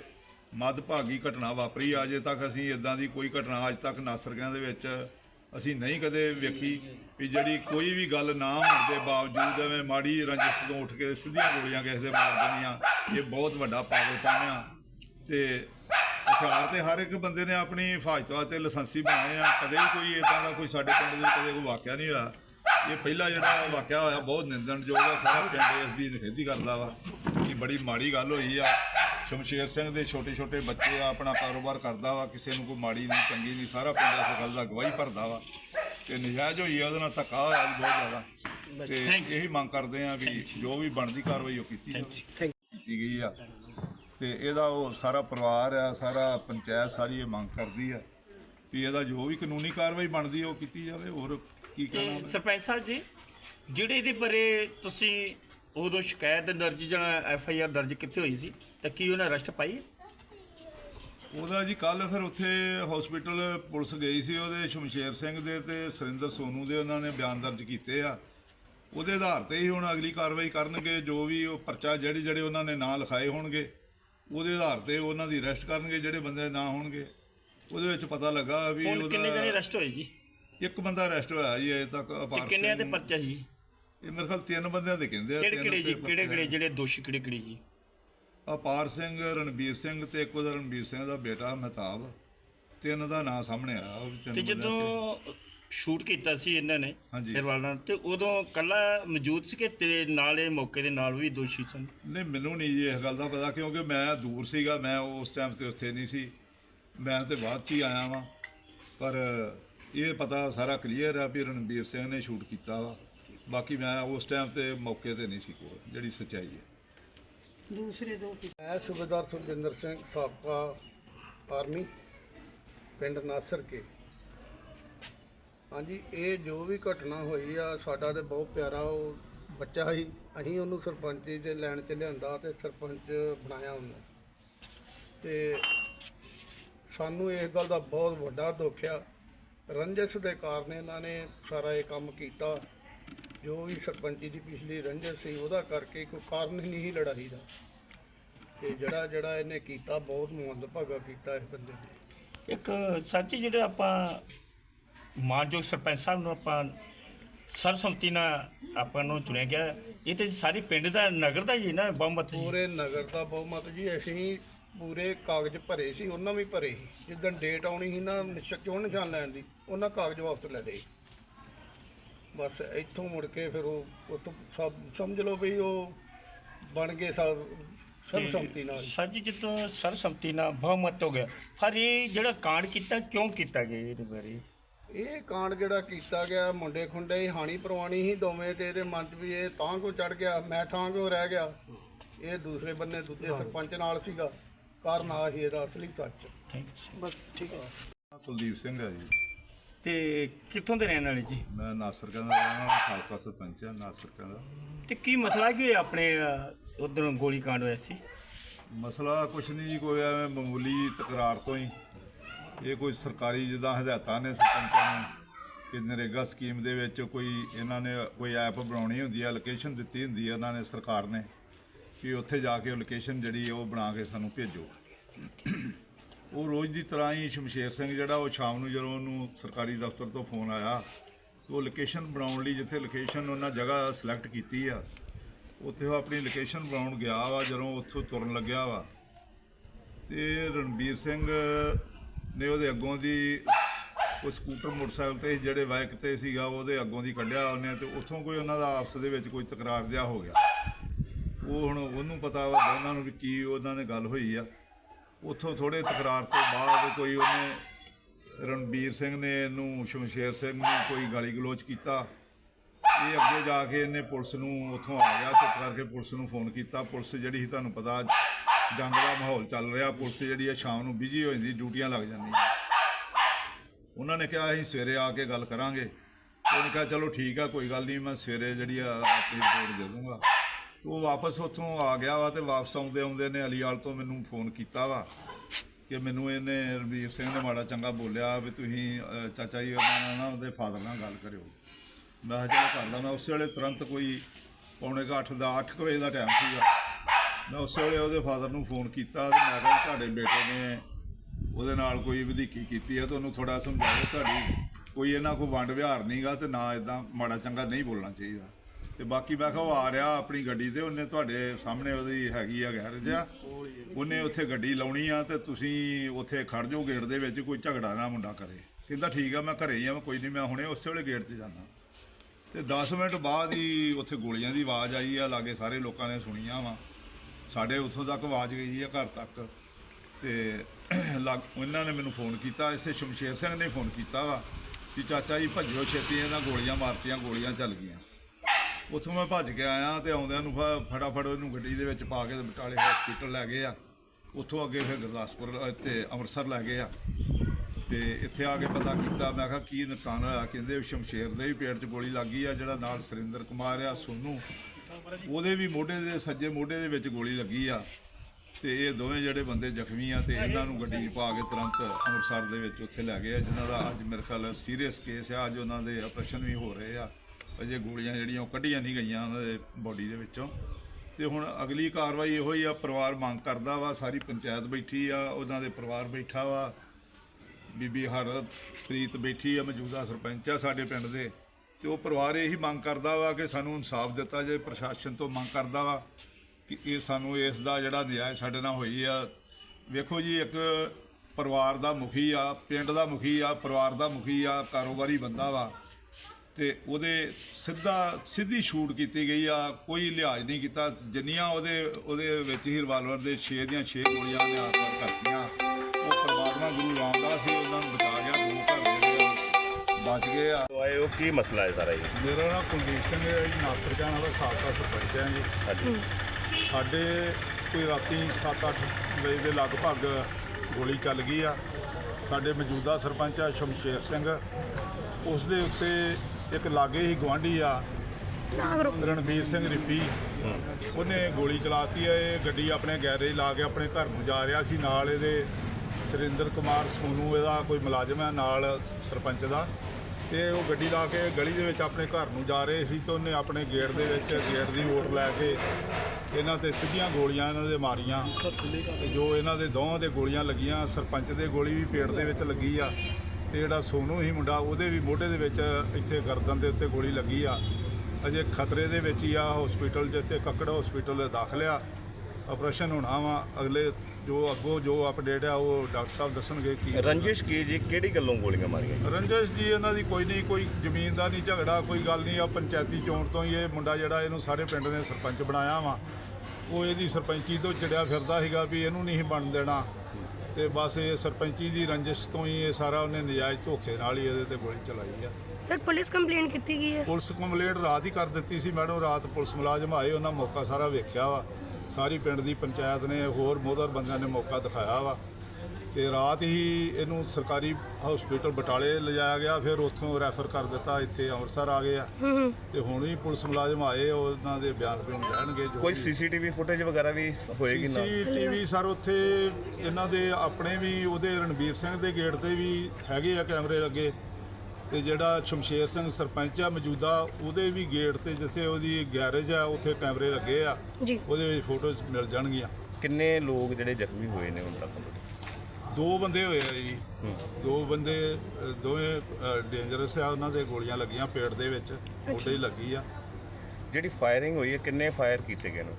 ਮੱਦਭਾਗੀ ਘਟਨਾ ਵਾਪਰੀ। ਆ, ਅਜੇ ਤੱਕ ਅਸੀਂ ਇਦਾਂ ਦੀ ਕੋਈ ਘਟਨਾ ਅੱਜ ਤੱਕ ਨਾਸਰਗਾਂ ਦੇ ਵਿੱਚ ਅਸੀਂ ਨਹੀਂ ਕਦੇ ਵੇਖੀ ਵੀ ਜਿਹੜੀ ਕੋਈ ਵੀ ਗੱਲ ਨਾ ਹੋਣ ਦੇ ਬਾਵਜੂਦ ਐਵੇਂ ਮਾੜੀ ਰੰਜਿਸ਼ ਤੋਂ ਉੱਠ ਕੇ ਸਿੱਧੀਆਂ ਗੋਲੀਆਂ ਕਿਸੇ ਦੇ ਮਾਰ ਦੇਣੀਆਂ ਇਹ ਬਹੁਤ ਵੱਡਾ ਪਾਗਲਪਨ ਆ। ਤੇ ਹਥਿਆਰ ਤੇ ਹਰ ਇੱਕ ਬੰਦੇ ਨੇ ਆਪਣੀ ਹਿਫਾਜ਼ਤ ਵਾਸਤੇ ਲਾਇਸੈਂਸੀ ਬਣਾਏ ਆ। ਕਦੇ ਵੀ ਕੋਈ ਇਦਾਂ ਦਾ ਕੋਈ ਸਾਡੇ ਪਿੰਡ ਦੇ ਕਦੇ ਕੋਈ ਵਾਕਿਆ ਨਹੀਂ ਹੋਇਆ। ਇਹ ਪਹਿਲਾ ਜਿਹੜਾ ਵਾਕਿਆ ਹੋਇਆ ਬਹੁਤ ਨਿੰਦਣਯੋਗ ਆ। ਸਾਰਾ ਪਿੰਡ ਇਸ ਦੀ ਨਿਖੇਧੀ ਕਰਦਾ ਵਾ ਇਹ ਬੜੀ ਮਾੜੀ ਗੱਲ ਹੋਈ ਆ। ਸ਼ਮਸ਼ੇਰ ਸਿੰਘ ਦੇ ਛੋਟੇ ਛੋਟੇ ਬੱਚੇ ਆ ਆਪਣਾ ਕਾਰੋਬਾਰ ਕਰਦਾ ਵਾ ਕਿਸੇ ਨੂੰ ਕੋਈ ਮਾੜੀ ਨਹੀਂ ਚੰਗੀ ਨਹੀਂ ਸਾਰਾ ਪਿੰਡ ਇਸ ਗੱਲ ਦਾ ਗਵਾਹੀ ਭਰਦਾ ਵਾ। ਤੇ ਨਜਾਇਜ਼ ਹੋਈ ਆ ਉਹਦੇ ਨਾਲ ਧੱਕਾ ਹੋਇਆ ਜੀ ਬਹੁਤ ਜ਼ਿਆਦਾ। ਤੇ. ਇਹੀ ਮੰਗ ਕਰਦੇ ਆ ਵੀ ਜੋ ਵੀ ਬਣਦੀ ਕਾਰਵਾਈ ਉਹ ਕੀਤੀ ਜਾਵੇ। ਕੀਤੀ ਗਈ ਆ। ਤੇ ਇਹਦਾ ਉਹ ਸਾਰਾ ਪਰਿਵਾਰ ਆ ਸਾਰਾ ਪੰਚਾਇਤ ਸਾਰੀ ਇਹ ਮੰਗ ਕਰਦੀ ਆ ਵੀ ਇਹਦਾ ਜੋ ਵੀ ਕਾਨੂੰਨੀ ਕਾਰਵਾਈ ਬਣਦੀ ਉਹ ਕੀਤੀ ਜਾਵੇ। ਹੋਰ ਕੀ ਕਹਿਣਾ? ਸਰਪੰਚ ਸਾਹਿਬ ਜੀ ਜਿਹੜੇ ਇਹਦੇ ਬਾਰੇ ਤੁਸੀਂ ਉਦੋਂ ਸ਼ਿਕਾਇਤ ਦਰਜ ਜਾਂ ਐਫ ਆਈ ਆਰ ਦਰਜ ਕਿੱਥੇ ਹੋਈ ਸੀ ਤਾਂ ਕੀ ਉਹਨੇ ਅਰੈਸਟ ਪਾਈ ਉਹਦਾ ਜੀ ਕੱਲ ਫਿਰ ਉੱਥੇ ਹਸਪੀਟਲ ਪੁਲਿਸ ਗਈ ਸੀ ਉਹਦੇ ਸ਼ਮਸ਼ੇਰ ਸਿੰਘ ਦੇ ਤੇ ਸੁਰਿੰਦਰ ਸੋਨੂ ਦੇ ਉਹਨਾਂ ਨੇ ਬਿਆਨ ਦਰਜ ਕੀਤੇ ਆ। ਉਹਦੇ ਆਧਾਰ ਤੇ ਹੀ ਹੁਣ ਅਗਲੀ ਕਾਰਵਾਈ ਕਰਨਗੇ ਜੋ ਵੀ ਉਹ ਪਰਚਾ ਜਿਹੜੇ ਜਿਹੜੇ ਉਹਨਾਂ ਨੇ ਨਾਂ ਲਿਖਾਏ ਹੋਣਗੇ ਉਹਦੇ ਆਧਾਰ ਤੇ ਉਹਨਾਂ ਦੀ ਅਰੈਸਟ ਕਰਨਗੇ ਜਿਹੜੇ ਬੰਦੇ ਨਾ ਹੋਣਗੇ। ਉਹਦੇ ਵਿੱਚ ਪਤਾ ਲੱਗਾ ਵੀ ਹੁਣ ਕਿੰਨੇ ਜਣੇ ਅਰੈਸਟ ਹੋਏ ਜੀ? ਇੱਕ ਬੰਦਾ ਅਰੈਸਟ ਹੋਇਆ ਜੀ ਅਜੇ ਤੱਕ ਤੇ ਅਪਾਰ ਕਿੰਨਿਆਂ ਸਿੰਘ। ਪਰਚਾ ਜੀ? ਇਹ ਮੇਰੇ ਖਿਆਲ ਤਿੰਨ ਬੰਦਿਆਂ ਦੇ ਕਹਿੰਦੇ ਆ ਕਿਹੜੇ ਕਿਹੜੇ ਜੀ? ਕਿਹੜੇ ਕਿਹੜੇ ਜਿਹੜੇ ਦੋਸ਼ੀ ਕਿਹੜੇ ਕਿਹੜੇ ਜੀ? ਅਪਾਰ ਸਿੰਘ ਰਣਬੀਰ ਸਿੰਘ ਤੇ ਇੱਕ ਉਹਦਾ ਰਣਬੀਰ ਸਿੰਘ ਦਾ ਬੇਟਾ ਮਹਿਤਾਬ। ਤਿੰਨ ਦਾ ਨਾਂ ਸਾਹਮਣੇ ਆਇਆ ਤੇ ਜਦੋਂ ਸ਼ੂਟ ਕੀਤਾ ਸੀ ਇਹਨਾਂ ਨੇ। ਫਿਰਵਾਲ ਤੇ ਉਦੋਂ ਕੱਲਾ ਮੌਜੂਦ ਸੀ ਕਿ ਤੇਰੇ ਨਾਲ ਇਹ ਮੌਕੇ ਦੇ ਨਾਲ ਵੀ ਦੋਸ਼ੀ ਸਨ? ਨਹੀਂ ਮੈਨੂੰ ਨਹੀਂ ਇਸ ਗੱਲ ਦਾ ਪਤਾ ਕਿਉਂਕਿ ਮੈਂ ਦੂਰ ਸੀਗਾ ਮੈਂ ਉਸ ਟਾਈਮ ਤੇ ਉੱਥੇ ਨਹੀਂ ਸੀ। ਮੈਂ ਤੇ ਬਾਅਦ ਚ ਹੀ ਆਇਆ ਵਾਂ। ਪਰ ਇਹ ਪਤਾ ਸਾਰਾ ਕਲੀਅਰ ਆ ਵੀ ਰਣਬੀਰ ਸਿੰਘ ਨੇ ਸ਼ੂਟ ਕੀਤਾ ਵਾ। ਬਾਕੀ ਮੈਂ ਉਸ ਟਾਈਮ ਤੇ ਮੌਕੇ ਤੇ ਨਹੀਂ ਸੀ ਕੋਲ ਜਿਹੜੀ ਸੱਚਾਈ ਹੈ। ਦੂਸਰੇ ਦੋ ਮੈਂ ਸੂਬੇਦਾਰ ਸੁਖਜਿੰਦਰ ਸਿੰਘ ਸਾਬਕਾ ਆਰਮੀ ਪਿੰਡ ਨਾਸਰ ਕੇ। ਹਾਂਜੀ ਇਹ ਜੋ ਵੀ ਘਟਨਾ ਹੋਈ ਆ ਸਾਡਾ ਤੇ ਬਹੁਤ ਪਿਆਰਾ ਉਹ ਬੱਚਾ ਸੀ। ਅਸੀਂ ਉਹਨੂੰ ਸਰਪੰਚੀ ਦੇ ਲੈਣ ਚ ਲਿਆਂਦਾ ਤੇ ਸਰਪੰਚ ਬਣਾਇਆ ਉਹਨੂੰ। ਤੇ ਸਾਨੂੰ ਇਸ ਗੱਲ ਦਾ ਬਹੁਤ ਵੱਡਾ ਦੁੱਖ ਆ। ਰੰਜਸ ਦੇ ਕਾਰਨ ਇਹਨਾਂ ਨੇ ਸਾਰਾ ਇਹ ਕੰਮ ਕੀਤਾ। ਜੋ ਵੀ ਸਰਪੰਚੀ ਦੀ ਪਿਛਲੀ ਰੰਜਸ ਸੀ ਉਹਦਾ ਕਰਕੇ ਕੋਈ ਕਾਰਨ ਹੀ ਨਹੀਂ ਲੜਾਈ ਦਾ ਤੇ ਜਿਹੜਾ ਜਿਹੜਾ ਇਹਨੇ ਕੀਤਾ ਬਹੁਤ ਮੰਦਭਾਗਾ ਕੀਤਾ ਇਸ ਬੰਦੇ ਨੇ। ਇੱਕ ਸੱਚ ਜਿਹੜਾ ਆਪਾਂ ਮਾਨਯੋਗ ਸਰਪੰਚ ਸਾਹਿਬ ਨੂੰ ਆਪਾਂ ਸਰਸੰਮਤੀ ਨਾਲ ਆਪਾਂ ਨੂੰ ਚੁਣਿਆ ਗਿਆ ਇਹ ਤੇ ਸਾਰੀ ਪਿੰਡ ਦਾ ਨਗਰ ਦਾ ਹੈ ਨਾ ਬਹੁਮਤ ਜੀ। ਪੂਰੇ ਨਗਰ ਦਾ ਬਹੁਮਤ ਜੀ ਅਸੀਂ ਪੂਰੇ ਕਾਗਜ਼ ਭਰੇ ਸੀ ਉਹਨਾਂ ਵੀ ਭਰੇ ਸੀ। ਜਿੱਦਣ ਡੇਟ ਆਉਣੀ ਸੀ ਨਾ ਨਿਸ਼ਚਿਤ ਚੋਣ ਨਿਸ਼ਾਨ ਲੈਣ ਦੀ? ਉਹਨਾਂ ਕਾਗਜ਼ ਵਾਪਸ ਲੈ ਲਏ। ਬਸ ਇੱਥੋਂ ਮੁੜ ਕੇ ਫਿਰ ਉਹ ਉੱਥੋਂ ਸਭ ਸਮਝ ਲਓ ਵੀ ਉਹ ਬਣ ਗਏ ਸਭ ਸਰਬਸੰਮਤੀ ਨਾਲ। ਸਰ ਜੀ ਜਦੋਂ ਸਰਸੰਮਤੀ ਨਾਲ ਬਹੁਮਤ ਹੋ ਗਿਆ। ਪਰ ਇਹ ਜਿਹੜਾ ਕਾਂਡ ਕੀਤਾ ਕਿਉਂ ਕੀਤਾ ਗਿਆ ਇਹਦੇ ਬਾਰੇ? ਇਹ ਕਾਂਡ ਜਿਹੜਾ ਕੀਤਾ ਗਿਆ ਮੁੰਡੇ ਖੁੰਡੇ ਹੀ ਹਾਨੀ ਪ੍ਰਵਾਣੀ ਹੀ ਦੋਵੇਂ ਤੇ ਇਹਦੇ ਮਨ 'ਚ ਵੀ ਇਹ ਤਾਂ ਕੋ ਚੜ ਗਿਆ ਮੈਂ ਠਾਂ ਕੋ ਰਹਿ ਗਿਆ। ਇਹ ਦੂਸਰੇ ਬੰਨੇ ਦੂਜੇ ਸਰਪੰਚ ਨਾਲ ਸੀਗਾ। ਕਾਰਨ ਆ ਹੀ ਇਹਦਾ ਅਸਲੀ ਸੱਚ। ਥੈਂਕਸ ਬਸ ਠੀਕ ਹੈ। ਕੁਲਦੀਪ ਸਿੰਘ ਹੈ ਜੀ। ਤੇ ਕਿੱਥੋਂ ਦੇ ਰਹਿਣ ਵਾਲੇ ਜੀ? ਮੈਂ ਨਾਸਰਕਾਂ ਦਾ ਰਹਿਣ ਵਾਲਾ ਸਾਬਕਾ ਸਰਪੰਚ ਹਾਂ ਨਾਸਰਕਾਂ ਦਾ। ਤੇ ਕੀ ਮਸਲਾ ਕੀ ਹੋਇਆ ਆਪਣੇ ਉਧਰੋਂ ਗੋਲੀ ਕਾਂਡ ਹੋਇਆ ਸੀ? ਮਸਲਾ ਕੁਛ ਨਹੀਂ ਜੀ ਕੋਈ ਐਵੇਂ ਮਾਮੂਲੀ ਤਕਰਾਰ ਤੋਂ ਹੀ। ਇਹ ਕੋਈ ਸਰਕਾਰੀ ਜਿੱਦਾਂ ਹਦਾਇਤਾਂ ਨੇ ਸਰਪੰਚਾਂ ਨੂੰ ਕਿ ਨਰੇਗਾ ਸਕੀਮ ਦੇ ਵਿੱਚ ਕੋਈ ਇਹਨਾਂ ਨੇ ਕੋਈ ਐਪ ਬਣਾਉਣੀ ਹੁੰਦੀ ਹੈ ਲੋਕੇਸ਼ਨ ਦਿੱਤੀ ਹੁੰਦੀ ਹੈ ਇਹਨਾਂ ਨੇ ਸਰਕਾਰ ਨੇ ਕਿ ਉੱਥੇ ਜਾ ਕੇ ਲੋਕੇਸ਼ਨ ਜਿਹੜੀ ਉਹ ਬਣਾ ਕੇ ਸਾਨੂੰ ਭੇਜੋ। ਉਹ ਰੋਜ਼ ਦੀ ਤਰ੍ਹਾਂ ਹੀ ਸ਼ਮਸ਼ੇਰ ਸਿੰਘ ਜਿਹੜਾ ਉਹ ਸ਼ਾਮ ਨੂੰ ਜਦੋਂ ਉਹਨੂੰ ਸਰਕਾਰੀ ਦਫ਼ਤਰ ਤੋਂ ਫੋਨ ਆਇਆ, ਉਹ ਲੋਕੇਸ਼ਨ ਬਣਾਉਣ ਲਈ ਜਿੱਥੇ ਲੋਕੇਸ਼ਨ ਉਹਨਾਂ ਜਗ੍ਹਾ ਸਿਲੈਕਟ ਕੀਤੀ ਆ, ਉੱਥੇ ਉਹ ਆਪਣੀ ਲੋਕੇਸ਼ਨ ਬਣਾਉਣ ਗਿਆ ਵਾ, ਜਦੋਂ ਉੱਥੋਂ ਤੁਰਨ ਲੱਗਿਆ ਵਾ। ਤੇ ਰਣਬੀਰ ਸਿੰਘ ਨੇ ਉਹਦੇ ਅੱਗੋਂ ਦੀ ਉਹ ਸਕੂਟਰ, ਮੋਟਰਸਾਈਕਲ ਤੇ ਜਿਹੜੇ ਬਾਈਕ ਤੇ ਸੀਗਾ, ਉਹਦੇ ਅੱਗੋਂ ਦੀ ਕੱਢਿਆ ਉਹਨੇ ਤੇ ਉੱਥੋਂ ਕੋਈ ਉਹਨਾਂ ਦਾ ਆਪਸ ਦੇ ਵਿੱਚ ਕੋਈ ਤਕਰਾਰ ਜਿਹਾ ਹੋ ਗਿਆ। ਉਹ ਹੁਣ ਉਹਨੂੰ ਪਤਾ ਵਾ ਦੋਨਾਂ ਨੂੰ ਵੀ ਕੀ ਉਹਨਾਂ ਨੇ ਗੱਲ ਹੋਈ ਆ। ਉੱਥੋਂ ਥੋੜੇ ਤਕਰਾਰ ਤੋਂ ਬਾਅਦ ਕੋਈ ਉਹਨੇ ਰਣਬੀਰ ਸਿੰਘ ਨੇ ਇਹਨੂੰ, ਸ਼ਮਸ਼ੇਰ ਸਿੰਘ ਨੂੰ ਕੋਈ ਗਾਲੀ ਗਲੋਚ ਕੀਤਾ। ਇਹ ਅੱਗੇ ਜਾ ਕੇ ਇਹਨੇ ਪੁਲਿਸ ਨੂੰ ਉੱਥੋਂ ਆ ਗਿਆ, ਚੁੱਪ ਕਰਕੇ ਪੁਲਿਸ ਨੂੰ ਫੋਨ ਕੀਤਾ। ਪੁਲਿਸ ਜਿਹੜੀ ਸੀ ਤੁਹਾਨੂੰ ਪਤਾ, ਜੰਗ ਦਾ ਮਾਹੌਲ ਚੱਲ ਰਿਹਾ। ਪੁਲਿਸ ਜਿਹੜੀ ਹੈ ਸ਼ਾਮ ਨੂੰ ਬਿਜ਼ੀ ਹੋ ਜਾਂਦੀ, ਡਿਊਟੀਆਂ ਲੱਗ ਜਾਂਦੀਆਂ। ਉਹਨਾਂ ਨੇ ਕਿਹਾ, ਅਸੀਂ ਸਵੇਰੇ ਆ ਕੇ ਗੱਲ ਕਰਾਂਗੇ। ਉਹਨੇ ਕਿਹਾ, ਚਲੋ ਠੀਕ ਆ, ਕੋਈ ਗੱਲ ਨਹੀਂ, ਮੈਂ ਸਵੇਰੇ ਜਿਹੜੀ ਆ ਆਪਣੀ ਰਿਪੋਰਟ ਦੇ ਦੂੰਗਾ। ਉਹ ਵਾਪਸ ਉੱਥੋਂ ਆ ਗਿਆ ਵਾ ਤੇ ਵਾਪਸ ਆਉਂਦੇ ਆਉਂਦੇ ਨੇ ਅਲੀਵਾਲ ਤੋਂ ਮੈਨੂੰ ਫੋਨ ਕੀਤਾ ਵਾ ਕਿ ਮੈਨੂੰ ਇਹਨੇ ਰਵੀਰ ਸਿੰਘ ਨੇ ਮਾੜਾ ਚੰਗਾ ਬੋਲਿਆ ਵੀ ਤੁਸੀਂ ਅਹ, ਚਾਚਾ ਜੀ ਉਹਨਾਂ ਨਾਲ ਨਾ ਉਹਦੇ ਫਾਦਰ ਨਾਲ ਗੱਲ ਕਰਿਓ। ਮੈਂ ਕਿਹਾ ਚਲੋ ਕਰਦਾ ਮੈਂ ਉਸੇ ਵੇਲੇ ਤੁਰੰਤ ਕੋਈ ਪੌਣੇ ਕੁ ਅੱਠ ਦਾ ਅੱਠ ਕੁ ਵਜੇ ਦਾ ਟਾਈਮ ਸੀਗਾ। ਮੈਂ ਉਸੇ ਵੇਲੇ ਉਹਦੇ ਫਾਦਰ ਨੂੰ ਫੋਨ ਕੀਤਾ ਤੇ ਮੈਂ ਕਿਹਾ ਵੀ ਤੁਹਾਡੇ ਬੇਟੇ ਨੇ ਉਹਦੇ ਨਾਲ ਕੋਈ ਵਧੀਕੀ ਕੀਤੀ ਹੈ ਤਾਂ ਉਹਨੂੰ ਥੋੜਾ ਸਮਝਾਓ ਤੁਹਾਡੀ ਕੋਈ ਇਹਨਾਂ ਕੋ ਵੰਡ ਵਿਹਾਰ ਨਹੀਂਗਾ ਤੇ ਨਾ ਇਦਾਂ ਮਾੜਾ ਚੰਗਾ ਨਹੀਂ ਬੋਲਣਾ ਚਾਹੀਦਾ। ਤੇ ਬਾਕੀ ਮੈਂ ਕਿਹਾ ਉਹ ਆ ਰਿਹਾ ਆਪਣੀ ਗੱਡੀ ਤੇ, ਉਹਨੇ ਤੁਹਾਡੇ ਸਾਹਮਣੇ ਉਹਦੀ ਹੈਗੀ ਆ ਗੈਰੇਜ ਆ। ਉਹਨੇ ਉੱਥੇ ਗੱਡੀ ਲਾਉਣੀ ਆ ਤੇ ਤੁਸੀਂ ਉੱਥੇ ਖੜ ਜਾਓ ਗੇਟ ਦੇ ਵਿੱਚ, ਕੋਈ ਝਗੜਾ ਨਾ ਮੁੰਡਾ ਕਰੇ। ਕਹਿੰਦਾ ਠੀਕ ਆ, ਮੈਂ ਘਰੇ ਹੀ ਆ, ਮੈਂ ਕੋਈ ਨਹੀਂ, ਮੈਂ ਹੁਣੇ ਉਸੇ ਵੇਲੇ ਗੇਟ 'ਚ ਜਾਣਾ ਤੇ 10 ਮਿੰਟ ਬਾਅਦ ਹੀ ਉੱਥੇ ਗੋਲੀਆਂ ਦੀ ਆਵਾਜ਼ ਆਈ ਆ, ਲਾਗੇ ਸਾਰੇ ਲੋਕਾਂ ਨੇ ਸੁਣੀਆਂ ਵਾ। ਸਾਡੇ ਉੱਥੋਂ ਤੱਕ ਆਵਾਜ਼ ਗਈ ਆ ਘਰ ਤੱਕ। ਤੇ ਲੱਗ- ਉਹਨਾਂ ਨੇ ਮੈਨੂੰ ਫੋਨ ਕੀਤਾ, ਇਸੇ ਸ਼ਮਸ਼ੇਰ ਸਿੰਘ ਨੇ ਫੋਨ ਕੀਤਾ ਵਾ ਕਿ ਚਾਚਾ ਜੀ ਭੱਜੋ ਛੇਤੀ, ਇਹਨਾਂ ਗੋਲੀਆਂ ਮਾਰਤੀਆਂ, ਗੋਲੀਆਂ ਚੱਲ ਗਈਆਂ। ਉੱਥੋਂ ਮੈਂ ਭੱਜ ਕੇ ਆਇਆ ਤੇ ਆਉਂਦਿਆਂ ਨੂੰ ਫ- ਫਟਾਫਟ ਉਹਨੂੰ ਗੱਡੀ ਦੇ ਵਿੱਚ ਪਾ ਕੇ ਤੇ ਬਟਾਲੇ ਹਸਪੀਟਲ ਲੈ ਗਏ ਆ। ਉੱਥੋਂ ਅੱਗੇ ਫਿਰ ਗੁਰਦਾਸਪੁਰ ਅ, ਤੇ ਅੰਮ੍ਰਿਤਸਰ ਲੈ ਗਏ ਆ। ਤੇ ਇੱਥੇ ਆ ਕੇ ਪਤਾ ਕੀਤਾ ਮੈਂ ਕਿਹਾ ਕੀ ਨੁਕਸਾਨ ਹੋਇਆ? ਕਹਿੰਦੇ ਸ਼ਮਸ਼ੇਰ ਦੇ ਵੀ ਪੇਟ 'ਚ ਗੋਲੀ ਲੱਗੀ ਆ ਜਿਹੜਾ ਨਾਲ ਸੁਰਿੰਦਰ ਕੁਮਾਰ ਆ ਸੋਨੂੰ। ਉਹਦੇ ਵੀ ਮੋਢੇ ਦੇ ਸੱਜੇ ਮੋਢੇ ਦੇ ਵਿੱਚ ਗੋਲੀ ਲੱਗੀ ਆ। ਤੇ ਇਹ ਦੋਵੇਂ ਜਿਹੜੇ ਬੰਦੇ ਜ਼ਖਮੀ ਆ ਤੇ ਇਹਨਾਂ ਨੂੰ ਗੱਡੀ 'ਚ ਪਾ ਕੇ ਤੁਰੰਤ ਅੰਮ੍ਰਿਤਸਰ ਦੇ ਵਿੱਚ ਉੱਥੇ ਲੈ ਗਏ ਆ ਜਿਨ੍ਹਾਂ ਦਾ ਅੱਜ ਮੇਰੇ ਖਿਆਲ ਸੀਰੀਅਸ ਕੇਸ ਆ ਅੱਜ ਉਹਨਾਂ ਦੇ ਆਪਰੇਸ਼ਨ ਵੀ ਹੋ ਰਹੇ ਆ। ਅਜੇ ਗੋਲੀਆਂ ਜਿਹੜੀਆਂ ਉਹ ਕੱਢੀਆਂ ਨਹੀਂ ਗਈਆਂ ਉਹਨਾਂ ਦੇ ਬੋਡੀ ਦੇ ਵਿੱਚੋਂ। ਤੇ ਹੁਣ ਅਗਲੀ ਕਾਰਵਾਈ ਇਹੋ ਹੀ ਆ, ਪਰਿਵਾਰ ਮੰਗ ਕਰਦਾ ਵਾ, ਸਾਰੀ ਪੰਚਾਇਤ ਬੈਠੀ ਆ, ਉਹਨਾਂ ਦੇ ਪਰਿਵਾਰ ਬੈਠਾ ਵਾ। ਬੀਬੀ ਹਰਪ੍ਰੀਤ ਬੈਠੀ ਆ, ਮੌਜੂਦਾ ਸਰਪੰਚ ਆ ਸਾਡੇ ਪਿੰਡ ਦੇ। ਤੇ ਉਹ ਪਰਿਵਾਰ ਇਹੀ ਮੰਗ ਕਰਦਾ ਵਾ ਕਿ ਸਾਨੂੰ ਇਨਸਾਫ ਦਿੱਤਾ ਜਾਏ, ਪ੍ਰਸ਼ਾਸਨ ਤੋਂ ਮੰਗ ਕਰਦਾ ਵਾ ਕਿ ਇਹ ਸਾਨੂੰ ਇਸ ਦਾ ਜਿਹੜਾ ਨਿਆਂ ਸਾਡੇ ਨਾਲ ਹੋਈ ਆ। ਵੇਖੋ ਜੀ, ਇੱਕ ਪਰਿਵਾਰ ਦਾ ਮੁਖੀ ਆ, ਪਿੰਡ ਦਾ ਮੁਖੀ ਆ, ਪਰਿਵਾਰ ਦਾ ਮੁਖੀ ਆ, ਕਾਰੋਬਾਰੀ ਬੰਦਾ ਵਾ। ਤੇ ਉਹਦੇ ਸਿੱਧਾ ਸਿੱਧੀ ਸ਼ੂਟ ਕੀਤੀ ਗਈ ਆ ਕੋਈ ਲਿਹਾਜ਼ ਨਹੀਂ ਕੀਤਾ। ਜਿੰਨੀਆਂ ਉਹਦੇ ਉਹਦੇ ਵਿੱਚ ਹੀ ਰਿਵਾਲਵਰ ਦੇ 6 ਦੀਆਂ 6 ਗੋਲੀਆਂ ਨੇ ਆਕਾਰ ਕਰਤੀਆਂ ਉਹ ਪਰਮਾਤਮਾ ਗੁਰੂ ਰਾਮਦਾਸ ਸੀ ਉਹਨਾਂ ਨੂੰ ਬਚਾ ਗਿਆ ਗੁਰੂ ਘਰ ਦੇ ਬਚ ਗਏ ਆ। ਆਏ ਉਹ ਕੀ ਮਸਲਾ ਹੈ ਸਾਰਾ ਇਹ? ਮੇਰਾ ਨਾਮ ਕੁਲਦੀਪ ਸਿੰਘ ਹੈ ਜੀ ਨਾਸਰ ਖਾਨ ਦਾ ਸਾਬਕਾ ਸਰਪੰਚ ਹੈ ਜੀ। ਹਾਂਜੀ। ਸਾਡੇ ਕੋਈ ਰਾਤੀ 7-8 ਵਜੇ ਦੇ ਲਗਭਗ ਗੋਲੀ ਚੱਲ ਗਈ ਆ। ਸਾਡੇ ਮੌਜੂਦਾ ਸਰਪੰਚ ਆ ਸ਼ਮਸ਼ੇਰ ਸਿੰਘ। ਉਸ ਦੇ ਉੱਤੇ ਇੱਕ ਲਾਗੇ ਹੀ ਗਵਾਂਢੀ ਆ ਰਣਵੀਰ ਸਿੰਘ ਰਿੱਪੀ। ਉਹਨੇ ਗੋਲੀ ਚਲਾਤੀ ਆ ਇਹ ਗੱਡੀ ਆਪਣੇ ਗੈਰੇਜ ਲਾ ਕੇ ਆਪਣੇ ਘਰ ਨੂੰ ਜਾ ਰਿਹਾ ਸੀ। ਨਾਲ ਇਹਦੇ ਸੁਰਿੰਦਰ ਕੁਮਾਰ ਸੋਨੂ ਇਹਦਾ ਕੋਈ ਮੁਲਾਜ਼ਮ ਹੈ ਨਾਲ ਸਰਪੰਚ ਦਾ। ਤੇ ਉਹ ਗੱਡੀ ਲਾ ਕੇ ਗਲੀ ਦੇ ਵਿੱਚ ਆਪਣੇ ਘਰ ਨੂੰ ਜਾ ਰਹੇ ਸੀ ਤੇ ਉਹਨੇ ਆਪਣੇ ਗੇਟ ਦੇ ਵਿੱਚ ਗੇਟ ਦੀ ਓਟ ਲੈ ਕੇ ਇਹਨਾਂ ਤੇ ਸਿੱਧੀਆਂ ਗੋਲੀਆਂ ਇਹਨਾਂ ਦੇ ਮਾਰੀਆਂ। ਤੇ ਜੋ ਇਹਨਾਂ ਦੇ ਦੋਹਾਂ ਦੇ ਗੋਲੀਆਂ ਲੱਗੀਆਂ ਸਰਪੰਚ ਦੇ ਗੋਲੀ ਵੀ ਪੇਟ ਦੇ ਵਿੱਚ ਲੱਗੀ ਆ। ਤੇ ਜਿਹੜਾ ਸੋਨੂ ਹੀ ਮੁੰਡਾ ਉਹਦੇ ਵੀ ਮੋਢੇ ਦੇ ਵਿੱਚ ਇੱਥੇ ਗਰਦਨ ਦੇ ਉੱਤੇ ਗੋਲੀ ਲੱਗੀ ਆ। ਅਜੇ ਖਤਰੇ ਦੇ ਵਿੱਚ ਹੀ ਆ ਹਸਪੀਟਲ ਜਿੱਥੇ ਕੱਕੜ ਹਸਪੀਟਲ ਦਾਖਲ ਆ। ਆਪਰੇਸ਼ਨ ਹੋਣਾ ਵਾ ਅਗਲੇ ਜੋ ਅੱਗੋਂ ਜੋ ਅਪਡੇਟ ਆ ਉਹ ਡਾਕਟਰ ਸਾਹਿਬ ਦੱਸਣਗੇ ਕੀ ਰੰਜਿਸ਼ ਕੀ ਜੀ ਕਿਹੜੀ ਗੱਲੋਂ ਗੋਲੀਆਂ ਮਾਰੀਆਂ ਰੰਜਸ਼ ਜੀ ਇਹਨਾਂ ਦੀ ਕੋਈ ਨਹੀਂ ਕੋਈ ਜ਼ਮੀਨ ਦਾ ਨਹੀਂ ਝਗੜਾ ਕੋਈ ਗੱਲ ਨਹੀਂ ਆ ਪੰਚਾਇਤੀ ਚੋਣ ਤੋਂ ਹੀ ਇਹ ਮੁੰਡਾ ਜਿਹੜਾ ਇਹਨੂੰ ਸਾਰੇ ਪਿੰਡ ਨੇ ਸਰਪੰਚ ਬਣਾਇਆ ਵਾ। ਉਹ ਇਹਦੀ ਸਰਪੰਚੀ ਤੋਂ ਚੜਿਆ ਫਿਰਦਾ ਸੀਗਾ ਵੀ ਇਹਨੂੰ ਨਹੀਂ ਬਣ ਦੇਣਾ। ਤੇ ਬਸ ਇਹ ਸਰਪੰਚੀ ਦੀ ਰੰਜਿਸ਼ ਤੋਂ ਹੀ ਇਹ ਸਾਰਾ ਉਹਨੇ ਨਜਾਇਜ਼ ਧੋਖੇ ਨਾਲ ਹੀ ਇਹਦੇ ਤੇ ਗੋਲੀ ਚਲਾਈ ਆ। ਸਰ ਪੁਲਿਸ ਕੰਪਲੇਂਟ ਕੀਤੀ ਗਈ ਹੈ? ਪੁਲਿਸ ਕੰਪਲੇਂਟ ਰਾਤ ਹੀ ਕਰ ਦਿੱਤੀ ਸੀ ਮੈਡਮ ਰਾਤ ਪੁਲਿਸ ਮੁਲਾਜ਼ਮ ਆਏ ਉਹਨਾਂ ਮੌਕਾ ਸਾਰਾ ਵੇਖਿਆ ਵਾ। ਸਾਰੀ ਪਿੰਡ ਦੀ ਪੰਚਾਇਤ ਨੇ ਹੋਰ ਮੋਹਦਰ ਬੰਦਿਆਂ ਨੇ ਮੌਕਾ ਦਿਖਾਇਆ ਵਾ। ਤੇ ਰਾਤ ਹੀ ਇਹਨੂੰ ਸਰਕਾਰੀ ਹਸਪੀਟਲ ਬਟਾਲੇ ਲਿਜਾਇਆ ਗਿਆ ਫਿਰ ਉੱਥੋਂ ਰੈਫਰ ਕਰ ਦਿੱਤਾ ਇੱਥੇ ਅੰਮ੍ਰਿਤਸਰ ਆ ਗਏ ਆ। ਤੇ ਹੁਣ ਹੀ ਪੁਲਿਸ ਮੁਲਾਜ਼ਮ ਆਏ ਉਹਨਾਂ ਦੇ ਬਿਆਨ ਬਿਆਨ ਲੈਣਗੇ ਜੋ ਕੋਈ ਸੀਸੀਟੀਵੀ ਫੁਟੇਜ ਵਗੈਰਾ ਵੀ ਹੋਏਗੀ ਨਾ ਸੀਸੀਟੀਵੀ ਸਰ ਉੱਥੇ ਇਹਨਾਂ ਦੇ ਆਪਣੇ ਵੀ ਉਹਦੇ ਰਣਬੀਰ ਸਿੰਘ ਦੇ ਗੇਟ ਤੇ ਵੀ ਹੈਗੇ ਆ ਕੈਮਰੇ ਲੱਗੇ। ਤੇ ਜਿਹੜਾ ਸ਼ਮਸ਼ੇਰ ਸਿੰਘ ਸਰਪੰਚ ਆ ਮੌਜੂਦਾ ਉਹਦੇ ਵੀ ਗੇਟ ਤੇ ਜਿੱਥੇ ਉਹਦੀ ਗੈਰੇਜ ਆ ਉੱਥੇ ਕੈਮਰੇ ਲੱਗੇ ਆ। ਜੀ। ਉਹਦੇ ਵਿੱਚ ਫੋਟੋਜ਼ ਮਿਲ ਜਾਣਗੀਆਂ। ਕਿੰਨੇ ਲੋਕ ਜਿਹੜੇ ਜ਼ਖਮੀ ਹੋਏ ਨੇ ਹੁਣ ਤੱਕ? ਦੋ ਬੰਦੇ ਹੋਏ ਆ ਜੀ। ਦੋ ਬੰਦੇ ਅ, ਦੋਵੇਂ ਡੇਂਜਰਸ ਆ ਉਹਨਾਂ ਦੇ ਗੋਲੀਆਂ ਲੱਗੀਆਂ ਪੇਟ ਦੇ ਵਿੱਚ ਉਹਦੇ ਲੱਗੀ ਆ। ਜਿਹੜੀ ਫਾਇਰਿੰਗ ਹੋਈ ਹੈ ਕਿੰਨੇ ਫਾਇਰ ਕੀਤੇ ਗਏ ਨੇ?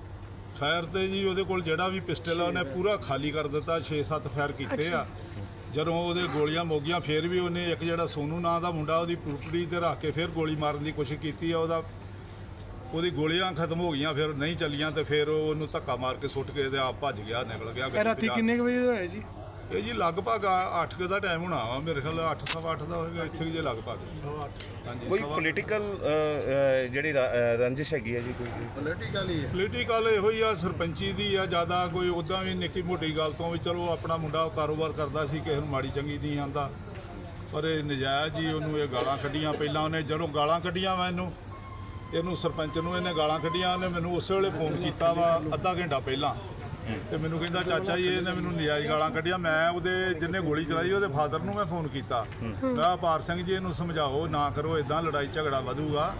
ਫਾਇਰ ਤੇ ਜੀ ਉਹਦੇ ਕੋਲ ਜਿਹੜਾ ਵੀ ਪਿਸਟਲ ਆ ਉਹਨੇ ਪੂਰਾ ਖਾਲੀ ਕਰ ਦਿੱਤਾ 6-7 ਫਾਇਰ ਕੀਤੇ ਆ। ਜਦੋਂ ਉਹਦੇ ਗੋਲੀਆਂ ਮੋਗੀਆਂ ਫਿਰ ਵੀ ਉਹਨੇ ਇੱਕ ਜਿਹੜਾ ਸੋਨੂ ਨਾਂ ਦਾ ਮੁੰਡਾ ਉਹਦੀ ਪੁਰਪੜੀ ਤੇ ਰੱਖ ਕੇ ਫਿਰ ਗੋਲੀ ਮਾਰਨ ਦੀ ਕੋਸ਼ਿਸ਼ ਕੀਤੀ ਆ ਉਹਦਾ ਉਹਦੀ ਗੋਲੀਆਂ ਖਤਮ ਹੋ ਗਈਆਂ ਫਿਰ ਨਹੀਂ ਚੱਲੀਆਂ ਤੇ ਫਿਰ ਉਹ ਉਹਨੂੰ ਧੱਕਾ ਮਾਰ ਕੇ ਸੁੱਟ ਕੇ ਤੇ ਆਪ ਭੱਜ ਗਿਆ ਨਿਕਲ ਗਿਆ ਗੱਡੀ ਰਾਤੀ ਕਿੰਨੇ ਵਜੇ ਹੋਇਆ ਜੀ? ਇਹ ਜੀ ਲਗਭਗ 8 ਦਾ ਟਾਈਮ ਹੋਣਾ ਵਾ ਮੇਰੇ ਖਿਆਲ 8 ਸਵਾ 8 ਦਾ ਹੋਏਗਾ ਇੱਥੇ ਵੀ ਜੇ ਲਗਭਗ। ਹਾਂਜੀ ਕੋਈ ਪੋਲੀਟੀਕਲ ਜਿਹੜੀ ਰੰਜਿਸ਼ ਹੈਗੀ ਹੈ ਜੀ ਕੋਈ? ਪੋਲੀਟੀਕਲ ਇਹੋ ਹੀ ਆ ਸਰਪੰਚੀ ਦੀ ਆ ਜ਼ਿਆਦਾ ਕੋਈ ਉਦਾਂ ਵੀ ਨਿੱਕੀ ਮੋਟੀ ਗੱਲ ਤੋਂ ਵੀ ਚਲੋ ਆਪਣਾ ਮੁੰਡਾ ਕਾਰੋਬਾਰ ਕਰਦਾ ਸੀ ਕਿਸੇ ਨੂੰ ਮਾੜੀ ਚੰਗੀ ਨਹੀਂ ਆਂਦਾ। ਪਰ ਇਹ ਨਜਾਇਜ਼ ਹੀ ਉਹਨੂੰ ਇਹ ਗਾਲਾਂ ਕੱਢੀਆਂ ਪਹਿਲਾਂ ਉਹਨੇ ਜਦੋਂ ਗਾਲਾਂ ਕੱਢੀਆਂ ਮੈਨੂੰ ਇਹਨੂੰ ਸਰਪੰਚ ਨੂੰ ਇਹਨੇ ਗਾਲਾਂ ਕੱਢੀਆਂ ਉਹਨੇ ਮੈਨੂੰ ਉਸੇ ਵੇਲੇ ਫੋਨ ਕੀਤਾ ਵਾ ਅੱਧਾ ਘੰਟਾ ਪਹਿਲਾਂ। ਤੇ ਮੈਨੂੰ ਕਹਿੰਦਾ ਚਾਚਾ ਜੀ ਇਹਨੇ ਮੈਨੂੰ ਨਜਾਇਜ਼ ਗਾਲਾਂ ਕੱਢੀਆਂ। ਮੈਂ ਉਹਦੇ ਜਿੰਨੇ ਗੋਲੀ ਚਲਾਈ ਉਹਦੇ ਫਾਦਰ ਨੂੰ ਮੈਂ ਫੋਨ ਕੀਤਾ। ਮੈਂ ਕਿਹਾ, ਸਿੰਘ ਜੀ ਇਹਨੂੰ ਸਮਝਾਓ ਨਾ ਕਰੋ ਇਦਾਂ ਲੜਾਈ ਝਗੜਾ ਵਧੂਗਾ।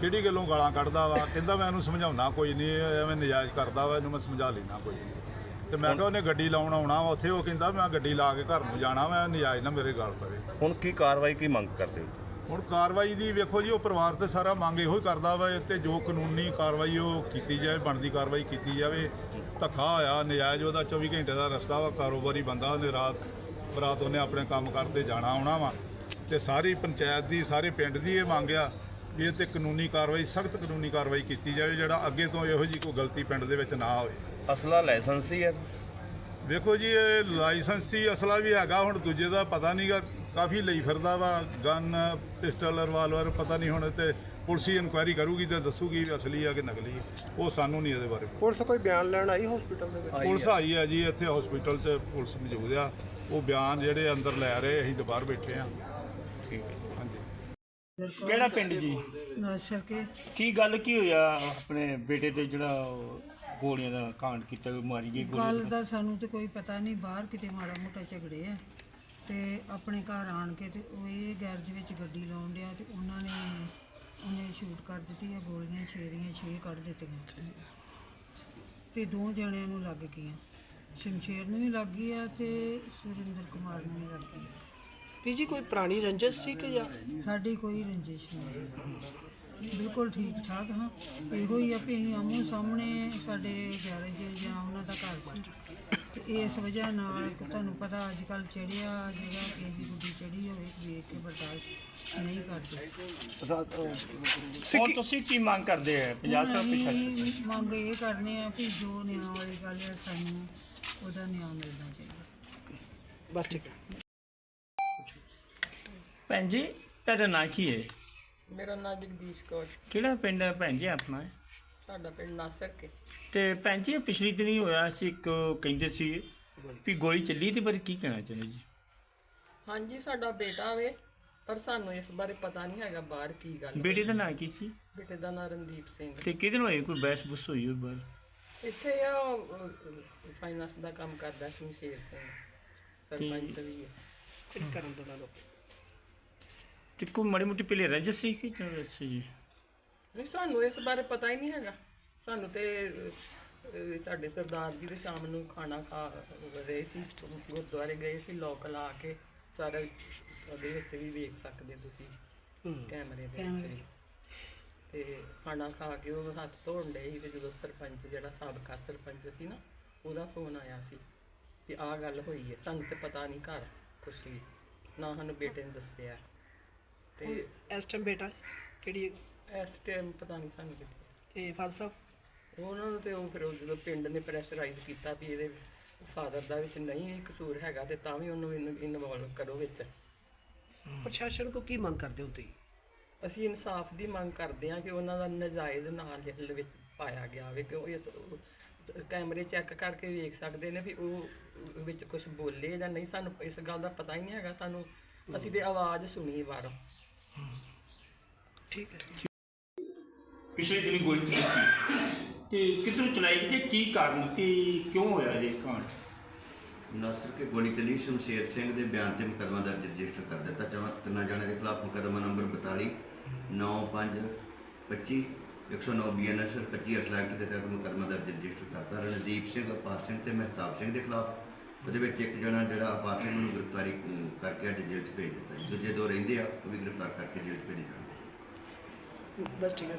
ਕਿਹੜੀ ਗੱਲੋਂ ਗਾਲਾਂ ਕੱਢਦਾ ਵਾ? ਕਹਿੰਦਾ ਮੈਂ ਇਹਨੂੰ ਸਮਝਾਉਣਾ ਕੋਈ ਨਹੀਂ ਐਵੇਂ ਨਜਾਇਜ਼ ਕਰਦਾ ਵਾ ਇਹਨੂੰ ਮੈਂ ਸਮਝਾ ਲੈਣਾ ਕੋਈ ਨਹੀਂ। ਤੇ ਮੈਂ ਕਿਹਾ ਉਹਨੇ ਗੱਡੀ ਲਾਉਣ ਆਉਣਾ ਵਾ ਉੱਥੇ ਉਹ ਕਹਿੰਦਾ ਮੈਂ ਗੱਡੀ ਲਾ ਕੇ ਘਰ ਨੂੰ ਜਾਣਾ ਮੈਂ ਨਜਾਇਜ਼ ਨਾ ਮੇਰੇ ਗਾਲ ਪਵੇ। ਹੁਣ ਕੀ ਕਾਰਵਾਈ ਕੀ ਮੰਗ ਕਰਦੇ ਹੋ? ਹੁਣ ਕਾਰਵਾਈ ਦੀ ਵੇਖੋ ਜੀ ਉਹ ਪਰਿਵਾਰ ਤੇ ਸਾਰਾ ਮੰਗ ਇਹੋ ਹੀ ਕਰਦਾ ਵਾ ਤੇ ਜੋ ਕਾਨੂੰਨੀ ਕਾਰਵਾਈ ਉਹ ਕੀਤੀ ਜਾਵੇ ਬਣਦੀ ਕਾਰਵਾਈ ਕੀਤੀ ਜਾਵੇ। ਧੱਕਾ ਹੋਇਆ ਨਜਾਇਜ਼ ਉਹਦਾ 24 ਘੰਟੇ ਦਾ ਰਸਤਾ ਵਾ ਕਾਰੋਬਾਰੀ ਬੰਦਾ ਉਹਨੇ ਰਾਤ ਬਰਾਤ ਉਹਨੇ ਆਪਣੇ ਕੰਮ ਕਰਦੇ ਜਾਣਾ ਆਉਣਾ ਵਾ। ਤੇ ਸਾਰੀ ਪੰਚਾਇਤ ਦੀ ਸਾਰੇ ਪਿੰਡ ਦੀ ਇਹ ਮੰਗ ਆ ਵੀ ਇਹ ਤੇ ਕਾਨੂੰਨੀ ਕਾਰਵਾਈ ਸਖਤ ਕਾਨੂੰਨੀ ਕਾਰਵਾਈ ਕੀਤੀ ਜਾਵੇ ਜਿਹੜਾ ਅੱਗੇ ਤੋਂ ਇਹੋ ਜੀ ਕੋਈ ਗਲਤੀ ਪਿੰਡ ਦੇ ਵਿੱਚ ਨਾ ਹੋਵੇ। ਅਸਲਾ ਲਾਇਸੈਂਸੀ ਹੈ। ਵੇਖੋ ਜੀ ਇਹ ਲਾਇਸੈਂਸੀ ਅਸਲਾ ਵੀ ਹੈਗਾ ਹੁਣ ਦੂਜੇ ਦਾ ਪਤਾ ਨਹੀਂਗਾ ਕਾਫੀ ਲਈ ਫਿਰਦਾ ਵਾ ਗਨ ਪਿਸਟਲ ਰਿਵਾਲਵਰ ਪਤਾ ਨਹੀਂ ਹੁਣ ਤੇ ਪੁਲਿਸ ਹੀ ਇਨਕੁਆਇਰੀ ਕਰੂਗੀ ਤੇ ਦੱਸੂਗੀ ਵੀ ਅਸਲੀ ਆ ਕਿ ਨਕਲੀ ਆ। ਉਹ ਸਾਨੂੰ ਨਹੀਂ ਇਹਦੇ ਬਾਰੇ ਪਤਾ। ਪੁਲਿਸ ਕੋਈ ਬਿਆਨ ਲੈਣ ਆਈ ਹਸਪੀਟਲ ਦੇ ਵਿੱਚ? ਪੁਲਿਸ ਆਈ ਹੈ ਜੀ ਇੱਥੇ ਹਸਪੀਟਲ 'ਚ ਪੁਲਿਸ ਮੌਜੂਦ ਆ। ਉਹ ਬਿਆਨ ਜਿਹੜੇ ਅੰਦਰ ਲੈ ਰਹੇ ਅਸੀਂ ਤਾਂ ਬਾਹਰ ਬੈਠੇ ਆ। ਠੀਕ ਹੈ। ਹਾਂਜੀ। ਕਿਹੜਾ ਪਿੰਡ ਜੀ? ਨਸਰ ਕੇ। ਕੀ ਗੱਲ ਕੀ ਹੋਇਆ ਆਪਣੇ ਬੇਟੇ ਤੇ ਜਿਹੜਾ ਉਹ ਗੋਲੀਆਂ ਦਾ ਕਾਂਡ ਕੀਤਾ ਮਾਰੀ ਗਈ ਗੱਲ ਗੋਲੀ ਦਾ ਸਾਨੂੰ ਤੇ ਕੋਈ ਪਤਾ ਨਹੀਂ ਬਾਹਰ ਕਿਤੇ ਮਾੜਾ ਮੋਟਾ ਝਗੜੇ ਆ। ਤੇ ਆਪਣੇ ਘਰ ਆਣ ਕੇ ਤੇ ਉਹ ਇਹ ਗੈਰਜ ਵਿੱਚ ਗੱਡੀ ਲਾਉਣ ਡਿਆ ਤੇ ਉਹਨਾਂ ਨੇ ਉਹਨੇ ਸ਼ੂਟ ਕਰ ਦਿੱਤੀ ਆ ਗੋਲੀਆਂ ਛੇ ਦੀਆਂ ਛੇ ਕੱਢ ਦਿੱਤੀਆਂ। ਤੇ ਦੋ ਜਣਿਆਂ ਨੂੰ ਲੱਗ ਗਈਆਂ। ਸ਼ਮਸ਼ੇਰ ਨੂੰ ਵੀ ਲੱਗ ਗਈ ਆ ਤੇ ਸੁਰਿੰਦਰ ਕੁਮਾਰ ਨੂੰ ਵੀ ਲੱਗ ਗਈ ਵੀ ਜੀ ਕੋਈ ਪੁਰਾਣੀ ਰੰਜਿਸ਼ ਸੀ ਕਿ ਜਾਂ? ਸਾਡੀ ਕੋਈ ਰੰਜਿਸ਼ ਨਹੀਂ ਬਿਲਕੁਲ ਠੀਕ ਠਾਕ ਹਾਂ। ਇਹੋ ਹੀ ਆ ਵੀ ਅਸੀਂ ਆਮੋ ਸਾਹਮਣੇ ਸਾਡੇ ਗੈਰੇਜ ਜਾਂ ਉਹਨਾਂ ਦਾ ਘਰ ਸੀ। ਤੇ ਇਸ ਵਜ੍ਹਾ ਨਾਲ ਕਿ ਤੁਹਾਨੂੰ ਪਤਾ ਅੱਜ ਕੱਲ ਚੜਿਆ ਜਿਹੜਾ ਕਿਸੇ ਦੀ ਗੁੱਡੀ ਚੜੀ ਹੋਵੇ ਵੇਖ ਕੇ ਬਰਦਾਸ਼ਤ ਨਹੀਂ ਕਰਦੇ। ਹੁਣ ਤੁਸੀਂ ਕੀ ਮੰਗ ਕਰਦੇ ਆ? ਪੰਜਾਬ ਸਰਕਾਰ ਪ੍ਰਸ਼ਾਸਨ ਅਸੀਂ ਮੰਗ ਇਹ ਕਰਨੇ ਆ ਵੀ ਜੋ ਨਿਆਂ ਵਾਲੀ ਗੱਲ ਹੈ ਸਾਨੂੰ ਉਹਦਾ ਨਿਆਂ ਮਿਲਣਾ ਚਾਹੀਦਾ। ਬਸ ਠੀਕ ਹੈ। ਭੈਣ ਜੀ ਤੁਹਾਡਾ ਨਾਂ ਕੀ ਹੈ? ਮੇਰਾ ਨਾਮ ਜਗਦੀਸ਼ ਕੌਰ। ਕਿਹੜਾ ਪਿੰਡ ਹੈ ਭੈਣ ਜੀ ਆਪਣਾ? ਸਾਡਾ ਪਿੰਡ ਨਾਸਰ ਕੇ। ਤੇ ਭੈਣ ਜੀ ਇਹ ਪਿਛਲੀ ਦਿਨੀ ਹੋਇਆ ਸੀ ਇੱਕ ਕਹਿੰਦੇ ਸੀ ਵੀ ਗੋਲੀ ਚੱਲੀ ਤੇ ਪਰ ਕੀ ਕਹਿਣਾ ਚਾਹੁੰਦੇ ਜੀ? ਹਾਂਜੀ ਸਾਡਾ ਬੇਟਾ ਵੇ ਪਰ ਸਾਨੂੰ ਇਸ ਬਾਰੇ ਪਤਾ ਨਹੀਂ ਹੈਗਾ ਬਾਹਰ ਕੀ ਗੱਲ ਬੇਟੇ ਦਾ ਨਾਂ ਕੀ ਸੀ? ਬੇਟੇ ਦਾ ਨਾਮ ਰਣਦੀਪ ਸਿੰਘ। ਤੇ ਕਿਹਦੇ ਨਾਲ ਹੋਈ? ਕੋਈ ਬਹਿਸ ਬੁਸ ਹੋਈ ਉਹ ਬਾਹਰ? ਇੱਥੇ ਆ ਫਾਈਨਾਂਸ ਦਾ ਕੰਮ ਕਰਦਾ ਸ਼ਮਸ਼ੇਰ ਸਿੰਘ ਸਰਪੰਚ ਵੀ ਹੈ ਤੇ ਕੋਈ ਮਾੜੀ ਮੋਟੀ ਪਹਿਲੇ ਰੰਜਿਸ਼ ਸੀ ਕਿ ਜਾਂ ਵੈਸੇ ਜੀ? ਨਹੀਂ ਸਾਨੂੰ ਇਸ ਬਾਰੇ ਪਤਾ ਹੀ ਨਹੀਂ ਹੈਗਾ। ਸਾਨੂੰ ਤੇ ਅਹ, ਸਾਡੇ ਸਰਦਾਰ ਜੀ ਦੇ ਸ਼ਾਮ ਨੂੰ ਖਾਣਾ ਖਾ ਰਹੇ ਸੀ ਗੁਰਦੁਆਰੇ ਗਏ ਸੀ ਲੋਕ ਲਾ ਕੇ ਸਾਰਾ ਉਹਦੇ ਵਿੱਚ ਵੀ ਵੇਖ ਸਕਦੇ ਤੁਸੀਂ ਕੈਮਰੇ ਦੇ ਵਿੱਚ ਵੀ। ਤੇ ਖਾਣਾ ਖਾ ਕੇ ਉਹ ਹੱਥ ਧੋਣ ਡਏ ਸੀ ਤੇ ਜਦੋਂ ਸਰਪੰਚ ਜਿਹੜਾ ਸਾਬਕਾ ਸਰਪੰਚ ਸੀ ਨਾ ਉਹਦਾ ਫੋਨ ਆਇਆ ਸੀ ਕਿ ਆਹ ਗੱਲ ਹੋਈ ਹੈ ਸਾਨੂੰ ਤੇ ਪਤਾ ਨਹੀਂ ਘਰ ਕੁਛ ਵੀ ਨਾ ਸਾਨੂੰ ਬੇਟੇ ਨੇ ਦੱਸਿਆ। ਤੇ ਇਸ ਟਾਈਮ ਬੇਟਾ ਕਿਹੜੀ ਇਸ ਟਾਈਮ ਪਤਾ ਨਹੀਂ ਸਾਨੂੰ ਕਿੱਥੇ ਤੇ ਫਾਦਰ ਸਾਹਿਬ? ਉਹਨਾਂ ਨੂੰ ਤੇ ਉਹ ਫਿਰ ਉਹ ਜਦੋਂ ਪਿੰਡ ਨੇ ਪ੍ਰੈਸ਼ਰਾਈਜ਼ ਕੀਤਾ ਵੀ ਇਹਦੇ ਫਾਦਰ ਦਾ ਵਿੱਚ ਨਹੀਂ ਕਸੂਰ ਹੈਗਾ ਤੇ ਤਾਂ ਵੀ ਉਹਨੂੰ ਇਨਵੋਲਵ ਕਰੋ ਵਿੱਚ। ਪ੍ਰਸ਼ਾਸਨ ਕੋ ਕੀ ਮੰਗ ਕਰਦੇ ਹੋ ਤੁਸੀਂ? ਅਸੀਂ ਇਨਸਾਫ ਦੀ ਮੰਗ ਕਰਦੇ ਹਾਂ ਕਿ ਉਹਨਾਂ ਦਾ ਨਜਾਇਜ਼ ਨਾਲ ਜੇਲ੍ਹ ਵਿੱਚ ਪਾਇਆ ਗਿਆ ਹੋਵੇ ਕਿ ਉਹ ਇਸ ਕੈਮਰੇ ਚੈੱਕ ਕਰਕੇ ਵੇਖ ਸਕਦੇ ਨੇ ਵੀ ਉਹ ਵਿੱਚ ਕੁਝ ਬੋਲੇ ਜਾਂ ਨਹੀਂ। ਸਾਨੂੰ ਇਸ ਗੱਲ ਦਾ ਪਤਾ ਹੀ ਨਹੀਂ ਹੈਗਾ। ਸਾਨੂੰ ਅਸੀਂ ਤੇ ਆਵਾਜ਼ ਸੁਣੀ ਬਾਹਰੋਂ। ਠੀਕ ਹੈ। ਪਿਛਲੇ ਦਿਨੀ ਗੋਲੀ ਚੱਲੀ ਸੀ। ਤੇ ਕਿੱਧਰੋਂ ਚਲਾਈ ਗਈ ਤੇ ਕੀ ਕਾਰਨ ਤੇ ਕਿਉਂ ਹੋਇਆ ਇਹ ਕਾਂਡ ਨਾਸਰ, ਕੇ ਗੋਲੀ ਚੱਲੀ ਸ਼ਮਸ਼ੇਰ ਸਿੰਘ ਦੇ ਬਿਆਨ ਤੇ ਮੁਕੱਦਮਾ ਦਰਜ ਰਜਿਸਟਰ ਕਰ ਦਿੱਤਾ। ਚਵਾਂ ਤਿੰਨਾਂ ਜਣਿਆਂ ਦੇ ਖਿਲਾਫ ਮੁਕੱਦਮਾ ਨੰਬਰ 42 95 25 109 ਬੀਐਨਐਸ 25 ਅਸਲ ਐਕਟ ਦੇ ਤਹਿਤ ਮੁਕੱਦਮਾ ਦਰਜ ਰਜਿਸਟਰ ਕਰਤਾ। ਰਣਦੀਪ ਸਿੰਘ, ਅਪਾਰ ਸਿੰਘ ਤੇ ਮਹਿਤਾਬ ਸਿੰਘ ਦੇ ਖਿਲਾਫ ਉਹਦੇ ਵਿੱਚ ਇੱਕ ਜਣਾ ਜਿਹੜਾ ਅਪਾਰ ਸਿੰਘ ਨੂੰ ਗ੍ਰਿਫਤਾਰੀ ਕਰਕੇ ਅੱਜ ਜੇਲ੍ਹ 'ਚ ਭੇਜ ਦਿੱਤਾ ਜੀ। ਦੂਜੇ ਦੋ ਰਹਿੰਦੇ ਆ, ਉਹ ਵੀ ਗ੍ਰਿਫਤਾਰ ਕਰਕੇ ਜੇਲ੍ਹ 'ਚ ਭੇਜੇ ਜਾਣਗੇ। ਬਸ ਠੀਕ ਹੈ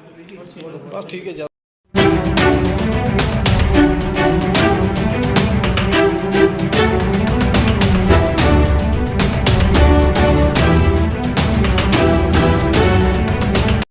ਬਸ ਠੀਕ ਹੈ।